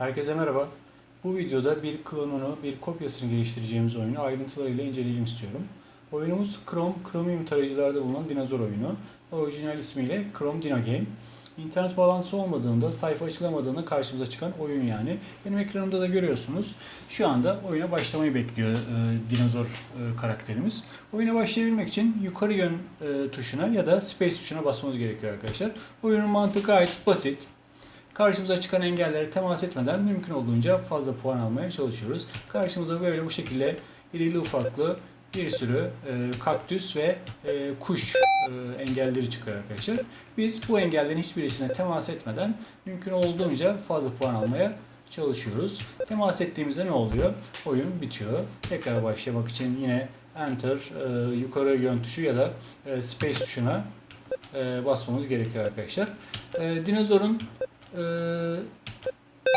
Herkese merhaba. Bu videoda bir klonunu, bir kopyasını geliştireceğimiz oyunu ayrıntılarıyla inceleyelim istiyorum. Oyunumuz Chrome, Chromium tarayıcılarda bulunan dinozor oyunu. Orijinal ismiyle Chrome Dino Game. İnternet bağlantısı olmadığında, sayfa açılamadığında karşımıza çıkan oyun yani. Benim ekranımda da görüyorsunuz. Şu anda oyuna başlamayı bekliyor e, dinozor e, karakterimiz. Oyuna başlayabilmek için yukarı yön e, tuşuna ya da space tuşuna basmamız gerekiyor arkadaşlar. Oyunun mantığı gayet basit. Karşımıza çıkan engellere temas etmeden mümkün olduğunca fazla puan almaya çalışıyoruz. Karşımıza böyle bu şekilde irili ufaklı bir sürü e, kaktüs ve e, kuş e, engelleri çıkıyor arkadaşlar. Biz bu engellerin hiçbirisine temas etmeden mümkün olduğunca fazla puan almaya çalışıyoruz. Temas ettiğimizde ne oluyor? Oyun bitiyor. Tekrar başlamak için yine Enter, e, yukarı yön tuşu ya da e, Space tuşuna e, basmamız gerekiyor arkadaşlar. E, dinozorun e,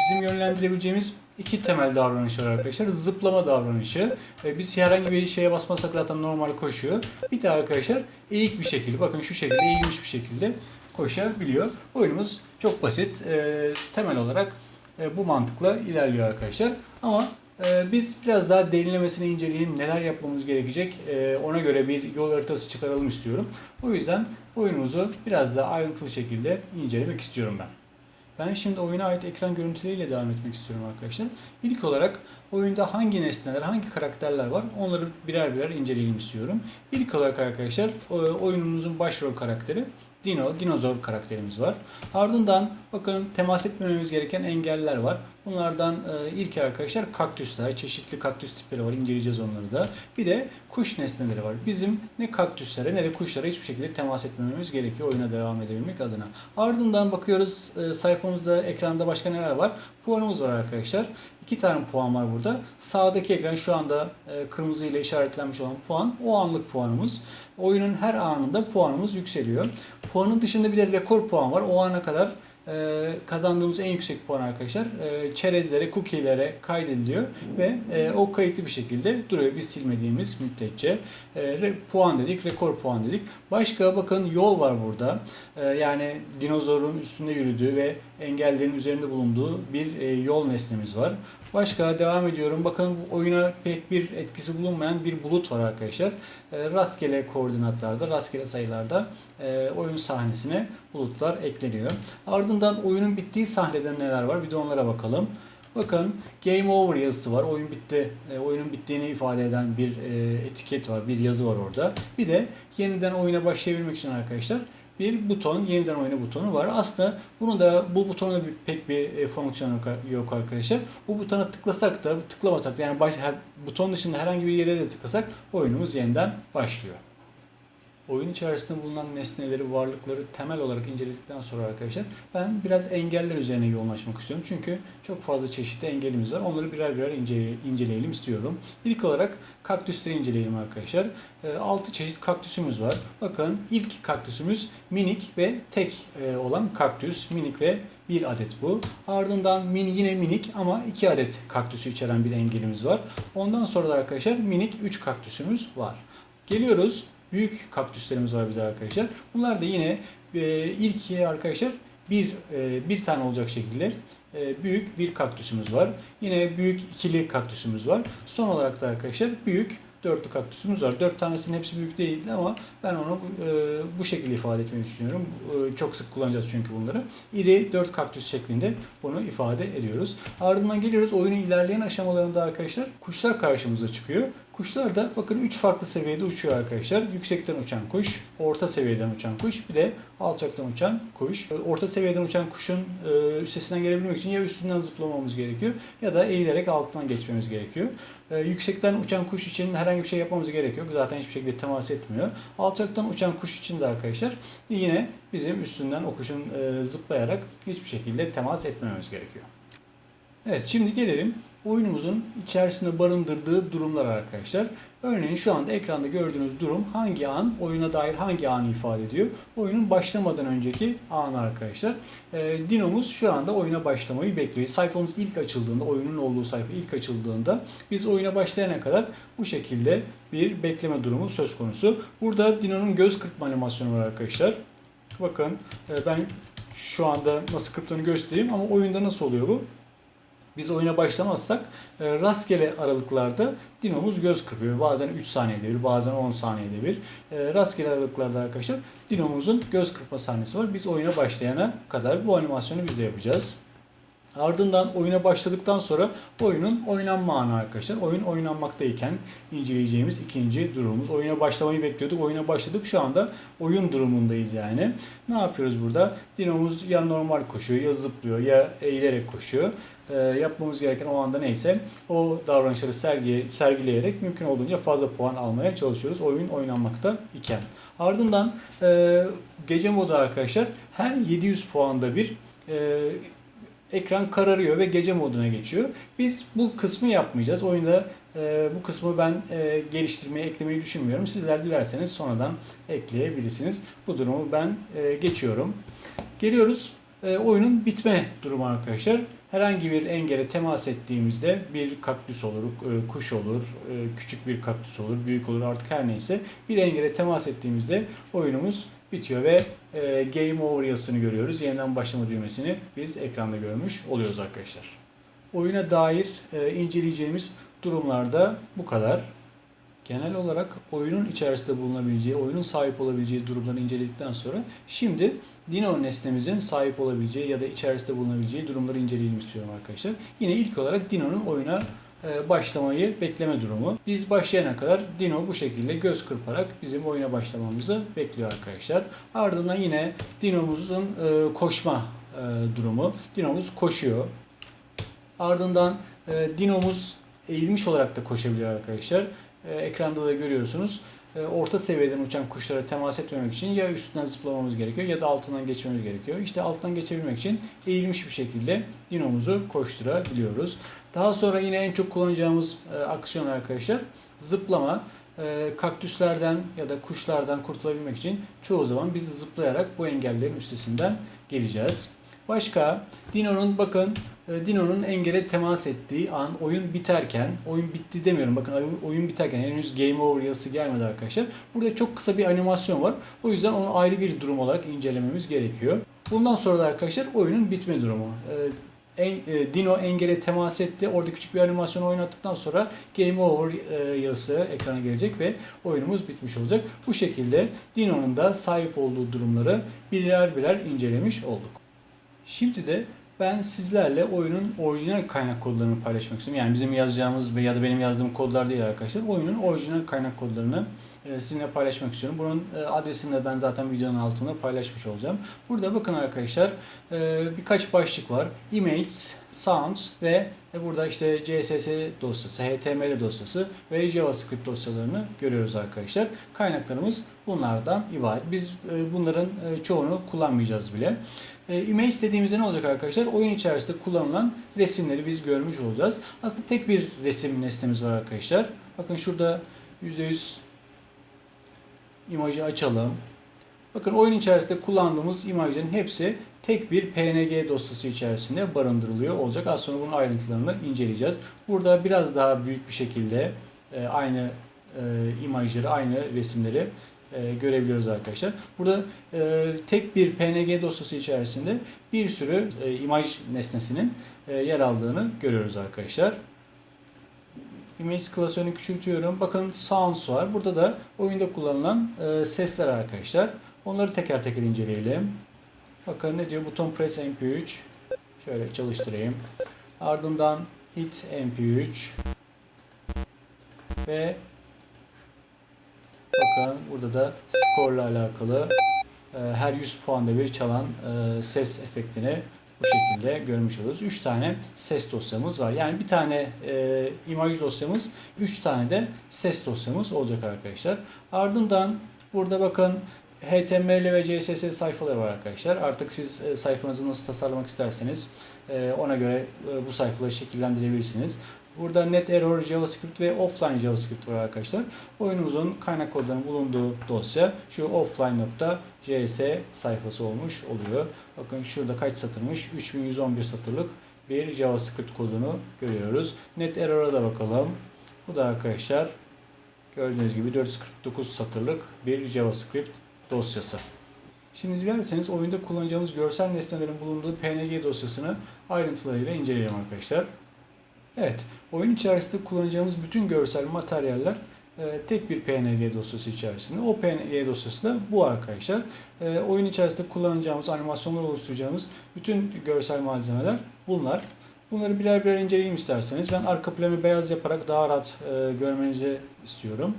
bizim yönlendirebileceğimiz iki temel davranış var arkadaşlar. Zıplama davranışı. E, biz herhangi bir şeye basmasak zaten normal koşuyor. Bir de arkadaşlar eğik bir şekilde bakın şu şekilde eğilmiş bir şekilde koşabiliyor. Oyunumuz çok basit. E, temel olarak e, bu mantıkla ilerliyor arkadaşlar. Ama e, biz biraz daha derinlemesine inceleyelim. Neler yapmamız gerekecek e, ona göre bir yol haritası çıkaralım istiyorum. O yüzden oyunumuzu biraz daha ayrıntılı şekilde incelemek istiyorum ben. Ben şimdi oyuna ait ekran görüntüleriyle devam etmek istiyorum arkadaşlar. İlk olarak oyunda hangi nesneler, hangi karakterler var onları birer birer inceleyelim istiyorum. İlk olarak arkadaşlar o- oyunumuzun başrol karakteri Dino, dinozor karakterimiz var. Ardından bakın temas etmememiz gereken engeller var. Bunlardan e, ilk arkadaşlar kaktüsler, çeşitli kaktüs tipleri var. İnceleyeceğiz onları da. Bir de kuş nesneleri var. Bizim ne kaktüslere ne de kuşlara hiçbir şekilde temas etmememiz gerekiyor oyuna devam edebilmek adına. Ardından bakıyoruz e, sayfamızda ekranda başka neler var. Puanımız var arkadaşlar. İki tane puan var burada. Sağdaki ekran şu anda e, kırmızı ile işaretlenmiş olan puan o anlık puanımız. Oyunun her anında puanımız yükseliyor. Puanın dışında bir de rekor puan var. O ana kadar e, kazandığımız en yüksek puan arkadaşlar e, çerezlere, cookie'lere kaydediliyor ve e, o kayıtlı bir şekilde duruyor. Biz silmediğimiz müddetçe e, re- puan dedik, rekor puan dedik. Başka bakın yol var burada. E, yani dinozorun üstünde yürüdüğü ve engellerin üzerinde bulunduğu bir e, yol nesnemiz var. Başka devam ediyorum. Bakın bu oyuna pek bir etkisi bulunmayan bir bulut var arkadaşlar. E, rastgele koordinatlarda, rastgele sayılarda e, oyun sahnesine bulutlar ekleniyor. Ardından oyunun bittiği sahnede neler var? Bir de onlara bakalım. Bakın Game Over yazısı var. Oyun bitti. E, oyunun bittiğini ifade eden bir e, etiket var, bir yazı var orada. Bir de yeniden oyuna başlayabilmek için arkadaşlar bir buton, yeniden oyna butonu var. Aslında bunu da bu butona bir, pek bir e, fonksiyonu yok- arkadaşlar. Bu butona tıklasak da tıklamasak da yani baş, her- buton dışında herhangi bir yere de tıklasak oyunumuz yeniden başlıyor. Oyun içerisinde bulunan nesneleri, varlıkları temel olarak inceledikten sonra arkadaşlar ben biraz engeller üzerine yoğunlaşmak istiyorum. Çünkü çok fazla çeşitli engelimiz var. Onları birer birer ince, inceleyelim istiyorum. İlk olarak kaktüsleri inceleyelim arkadaşlar. 6 çeşit kaktüsümüz var. Bakın ilk kaktüsümüz minik ve tek e, olan kaktüs. Minik ve bir adet bu. Ardından mini yine minik ama 2 adet kaktüsü içeren bir engelimiz var. Ondan sonra da arkadaşlar minik 3 kaktüsümüz var. Geliyoruz büyük kaktüslerimiz var bir de arkadaşlar. Bunlar da yine e, ilk arkadaşlar bir e, bir tane olacak şekilde e, büyük bir kaktüsümüz var. Yine büyük ikili kaktüsümüz var. Son olarak da arkadaşlar büyük dörtlü kaktüsümüz var. Dört tanesinin hepsi büyük değildi ama ben onu e, bu şekilde ifade etmeyi düşünüyorum. E, çok sık kullanacağız çünkü bunları. İri dört kaktüs şeklinde bunu ifade ediyoruz. Ardından geliyoruz oyunun ilerleyen aşamalarında arkadaşlar kuşlar karşımıza çıkıyor. Kuşlar da bakın 3 farklı seviyede uçuyor arkadaşlar. Yüksekten uçan kuş, orta seviyeden uçan kuş, bir de alçaktan uçan kuş. E, Orta seviyeden uçan kuşun e, üstesinden gelebilmek için ya üstünden zıplamamız gerekiyor ya da eğilerek altından geçmemiz gerekiyor. E, Yüksekten uçan kuş için herhangi bir şey yapmamız gerek yok. Zaten hiçbir şekilde temas etmiyor. Alçaktan uçan kuş için de arkadaşlar yine bizim üstünden o kuşun e, zıplayarak hiçbir şekilde temas etmememiz gerekiyor. Evet şimdi gelelim oyunumuzun içerisinde barındırdığı durumlar arkadaşlar. Örneğin şu anda ekranda gördüğünüz durum hangi an, oyuna dair hangi anı ifade ediyor? Oyunun başlamadan önceki anı arkadaşlar. Ee, Dinomuz şu anda oyuna başlamayı bekliyor. Sayfamız ilk açıldığında, oyunun olduğu sayfa ilk açıldığında biz oyuna başlayana kadar bu şekilde bir bekleme durumu söz konusu. Burada Dino'nun göz kırpma animasyonu var arkadaşlar. Bakın e, ben şu anda nasıl kırptığını göstereyim ama oyunda nasıl oluyor bu? Biz oyuna başlamazsak e, rastgele aralıklarda dinomuz göz kırpıyor. Bazen 3 saniyede bir, bazen 10 saniyede bir. E, rastgele aralıklarda arkadaşlar dinomuzun göz kırpma sahnesi var. Biz oyuna başlayana kadar bu animasyonu biz de yapacağız. Ardından oyuna başladıktan sonra oyunun oynanma anı arkadaşlar. Oyun oynanmaktayken inceleyeceğimiz ikinci durumumuz. Oyuna başlamayı bekliyorduk. Oyuna başladık. Şu anda oyun durumundayız yani. Ne yapıyoruz burada? Dinomuz ya normal koşuyor ya zıplıyor ya eğilerek koşuyor. Ee, yapmamız gereken o anda neyse o davranışları sergi, sergileyerek mümkün olduğunca fazla puan almaya çalışıyoruz. Oyun oynanmakta iken. Ardından e, gece modu arkadaşlar her 700 puanda bir e, ekran kararıyor ve gece moduna geçiyor. Biz bu kısmı yapmayacağız. Oyunda e, bu kısmı ben e, geliştirmeyi, eklemeyi düşünmüyorum. Sizler dilerseniz sonradan ekleyebilirsiniz. Bu durumu ben e, geçiyorum. Geliyoruz e, oyunun bitme durumu arkadaşlar. Herhangi bir engele temas ettiğimizde bir kaktüs olur, e, kuş olur, e, küçük bir kaktüs olur, büyük olur artık her neyse bir engele temas ettiğimizde oyunumuz bitiyor ve e, game over yazısını görüyoruz. Yeniden başlama düğmesini biz ekranda görmüş oluyoruz arkadaşlar. Oyuna dair inceleyeceğimiz durumlarda bu kadar. Genel olarak oyunun içerisinde bulunabileceği, oyunun sahip olabileceği durumları inceledikten sonra şimdi Dino nesnemizin sahip olabileceği ya da içerisinde bulunabileceği durumları inceleyelim istiyorum arkadaşlar. Yine ilk olarak Dino'nun oyuna e, başlamayı bekleme durumu. Biz başlayana kadar Dino bu şekilde göz kırparak bizim oyuna başlamamızı bekliyor arkadaşlar. Ardından yine Dino'muzun e, koşma e, durumu. Dinomuz koşuyor. Ardından Dinomuz eğilmiş olarak da koşabiliyor arkadaşlar. Ekranda da görüyorsunuz. Orta seviyeden uçan kuşlara temas etmemek için ya üstünden zıplamamız gerekiyor ya da altından geçmemiz gerekiyor. İşte altından geçebilmek için eğilmiş bir şekilde dinomuzu koşturabiliyoruz. Daha sonra yine en çok kullanacağımız aksiyon arkadaşlar zıplama. Kaktüslerden ya da kuşlardan kurtulabilmek için çoğu zaman biz zıplayarak bu engellerin üstesinden geleceğiz. Başka Dino'nun bakın e, Dino'nun engele temas ettiği an oyun biterken, oyun bitti demiyorum bakın oyun biterken henüz game over yazısı gelmedi arkadaşlar. Burada çok kısa bir animasyon var. O yüzden onu ayrı bir durum olarak incelememiz gerekiyor. Bundan sonra da arkadaşlar oyunun bitme durumu. E, en, e, Dino engele temas etti. Orada küçük bir animasyon oynattıktan sonra Game Over e, yazısı ekrana gelecek ve oyunumuz bitmiş olacak. Bu şekilde Dino'nun da sahip olduğu durumları birer birer incelemiş olduk. Şimdi de ben sizlerle oyunun orijinal kaynak kodlarını paylaşmak istiyorum. Yani bizim yazacağımız ya da benim yazdığım kodlar değil arkadaşlar. Oyunun orijinal kaynak kodlarını sizinle paylaşmak istiyorum. Bunun e, adresini de ben zaten videonun altında paylaşmış olacağım. Burada bakın arkadaşlar e, birkaç başlık var. Images, Sounds ve burada işte CSS dosyası, HTML dosyası ve JavaScript dosyalarını görüyoruz arkadaşlar. Kaynaklarımız bunlardan ibaret. Biz bunların çoğunu kullanmayacağız bile. Image dediğimizde ne olacak arkadaşlar? Oyun içerisinde kullanılan resimleri biz görmüş olacağız. Aslında tek bir resim nesnemiz var arkadaşlar. Bakın şurada %100 imajı açalım. Bakın oyun içerisinde kullandığımız imajların hepsi tek bir PNG dosyası içerisinde barındırılıyor olacak. Az sonra bunun ayrıntılarını inceleyeceğiz. Burada biraz daha büyük bir şekilde e, aynı e, imajları, aynı resimleri e, görebiliyoruz arkadaşlar. Burada tek bir PNG dosyası içerisinde bir sürü imaj nesnesinin yer aldığını görüyoruz arkadaşlar. Image klasörünü küçültüyorum. Bakın sounds var. Burada da oyunda kullanılan e, sesler arkadaşlar. Onları teker teker inceleyelim. Bakın ne diyor? Buton press mp3. Şöyle çalıştırayım. Ardından hit mp3. Ve bakın burada da score ile alakalı e, her 100 puanda bir çalan e, ses efektini bu şekilde görmüş oluyoruz. 3 tane ses dosyamız var. Yani bir tane e, imaj dosyamız, 3 tane de ses dosyamız olacak arkadaşlar. Ardından burada bakın HTML ve CSS sayfaları var arkadaşlar. Artık siz e, sayfanızı nasıl tasarlamak isterseniz e, ona göre e, bu sayfaları şekillendirebilirsiniz. Burada net error JavaScript ve offline JavaScript var arkadaşlar. Oyunumuzun kaynak kodlarının bulunduğu dosya şu offline.js sayfası olmuş oluyor. Bakın şurada kaç satırmış? 3111 satırlık bir JavaScript kodunu görüyoruz. Net error'a da bakalım. Bu da arkadaşlar gördüğünüz gibi 449 satırlık bir JavaScript dosyası. Şimdi dilerseniz oyunda kullanacağımız görsel nesnelerin bulunduğu PNG dosyasını ayrıntılarıyla inceleyelim arkadaşlar. Evet, oyun içerisinde kullanacağımız bütün görsel materyaller e, tek bir PNG dosyası içerisinde. O PNG dosyası da bu arkadaşlar. E, oyun içerisinde kullanacağımız, animasyonlar oluşturacağımız bütün görsel malzemeler bunlar. Bunları birer birer inceleyelim isterseniz. Ben arka planı beyaz yaparak daha rahat e, görmenizi istiyorum.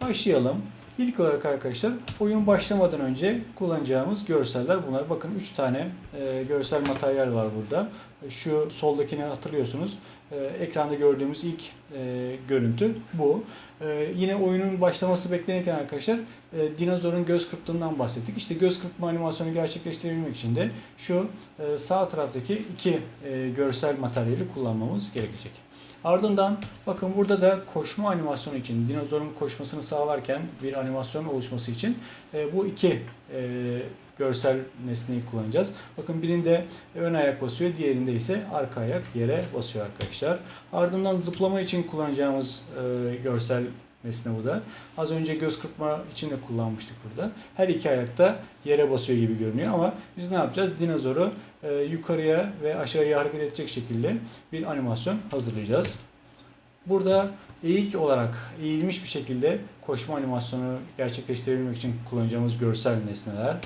Başlayalım. İlk olarak arkadaşlar oyun başlamadan önce kullanacağımız görseller bunlar. Bakın 3 tane e, görsel materyal var burada. Şu soldakini hatırlıyorsunuz. E, ekranda gördüğümüz ilk e, görüntü bu. E, yine oyunun başlaması beklenirken arkadaşlar e, dinozorun göz kırptığından bahsettik. İşte göz kırpma animasyonu gerçekleştirebilmek için de şu e, sağ taraftaki iki e, görsel materyali kullanmamız gerekecek. Ardından bakın burada da koşma animasyonu için dinozorun koşmasını sağlarken bir animasyon oluşması için e, bu iki e, görsel nesneyi kullanacağız. Bakın birinde ön ayak basıyor, diğerinde ise arka ayak yere basıyor arkadaşlar. Ardından zıplama için kullanacağımız e, görsel bu da. Az önce göz kırpma için de kullanmıştık burada. Her iki ayakta yere basıyor gibi görünüyor ama biz ne yapacağız? Dinozoru e, yukarıya ve aşağıya hareket edecek şekilde bir animasyon hazırlayacağız. Burada eğik olarak eğilmiş bir şekilde koşma animasyonu gerçekleştirebilmek için kullanacağımız görsel nesneler.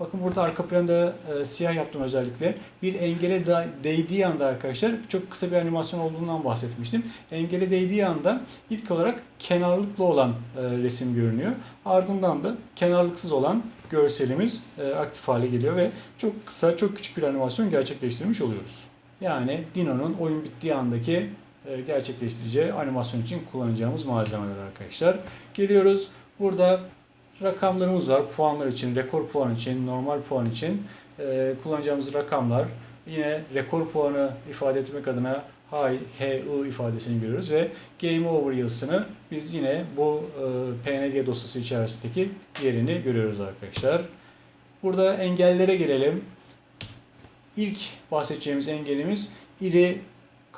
Bakın burada arka planda e, siyah yaptım özellikle. Bir engele da, değdiği anda arkadaşlar çok kısa bir animasyon olduğundan bahsetmiştim. Engele değdiği anda ilk olarak kenarlıklı olan e, resim görünüyor. Ardından da kenarlıksız olan görselimiz e, aktif hale geliyor ve çok kısa çok küçük bir animasyon gerçekleştirmiş oluyoruz. Yani Dino'nun oyun bittiği andaki e, gerçekleştireceği animasyon için kullanacağımız malzemeler arkadaşlar. Geliyoruz. Burada rakamlarımız var. Puanlar için, rekor puan için, normal puan için e, kullanacağımız rakamlar. Yine rekor puanı ifade etmek adına high, HU ifadesini görüyoruz ve game over yazısını biz yine bu e, PNG dosyası içerisindeki yerini görüyoruz arkadaşlar. Burada engellere gelelim. İlk bahsedeceğimiz engelimiz iri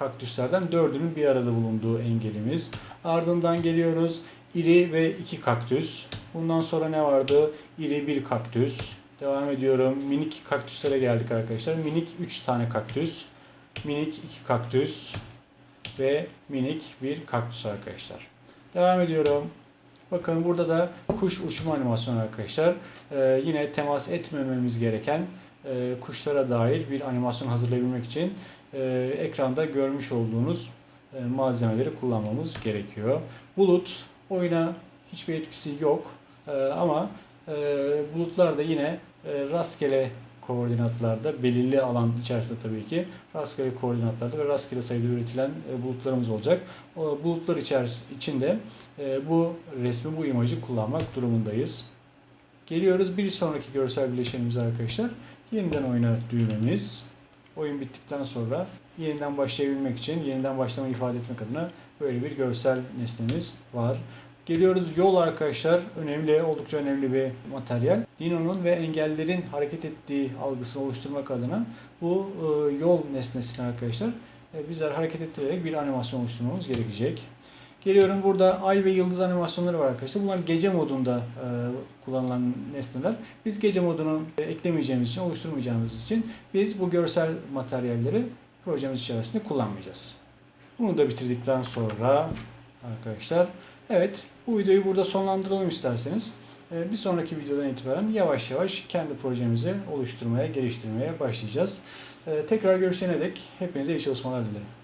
kaktüslerden dördünün bir arada bulunduğu engelimiz. Ardından geliyoruz iri ve iki kaktüs. Bundan sonra ne vardı? İri bir kaktüs. Devam ediyorum. Minik kaktüslere geldik arkadaşlar. Minik 3 tane kaktüs. Minik 2 kaktüs. Ve minik bir kaktüs arkadaşlar. Devam ediyorum. Bakın burada da kuş uçma animasyonu arkadaşlar. Ee, yine temas etmememiz gereken e, kuşlara dair bir animasyon hazırlayabilmek için e, ekranda görmüş olduğunuz e, malzemeleri kullanmamız gerekiyor. Bulut oyuna hiçbir etkisi yok e, ama e, bulutlar da yine e, rastgele koordinatlarda belirli alan içerisinde tabii ki rastgele koordinatlarda ve rastgele sayıda üretilen e, bulutlarımız olacak. O bulutlar içerisinde içinde e, bu resmi, bu imajı kullanmak durumundayız. Geliyoruz bir sonraki görsel bileşenimize arkadaşlar. Yeniden oyna düğmemiz. Oyun bittikten sonra yeniden başlayabilmek için, yeniden başlama ifade etmek adına böyle bir görsel nesnemiz var. Geliyoruz yol arkadaşlar. Önemli, oldukça önemli bir materyal. Dino'nun ve engellerin hareket ettiği algısını oluşturmak adına bu e, yol nesnesini arkadaşlar e, bizler hareket ettirerek bir animasyon oluşturmamız gerekecek. Geliyorum burada ay ve yıldız animasyonları var arkadaşlar. Bunlar gece modunda e, kullanılan nesneler. Biz gece modunu e, eklemeyeceğimiz için, oluşturmayacağımız için biz bu görsel materyalleri projemiz içerisinde kullanmayacağız. Bunu da bitirdikten sonra arkadaşlar evet bu videoyu burada sonlandıralım isterseniz. E, bir sonraki videodan itibaren yavaş yavaş kendi projemizi oluşturmaya, geliştirmeye başlayacağız. E, tekrar görüşene dek hepinize iyi çalışmalar dilerim.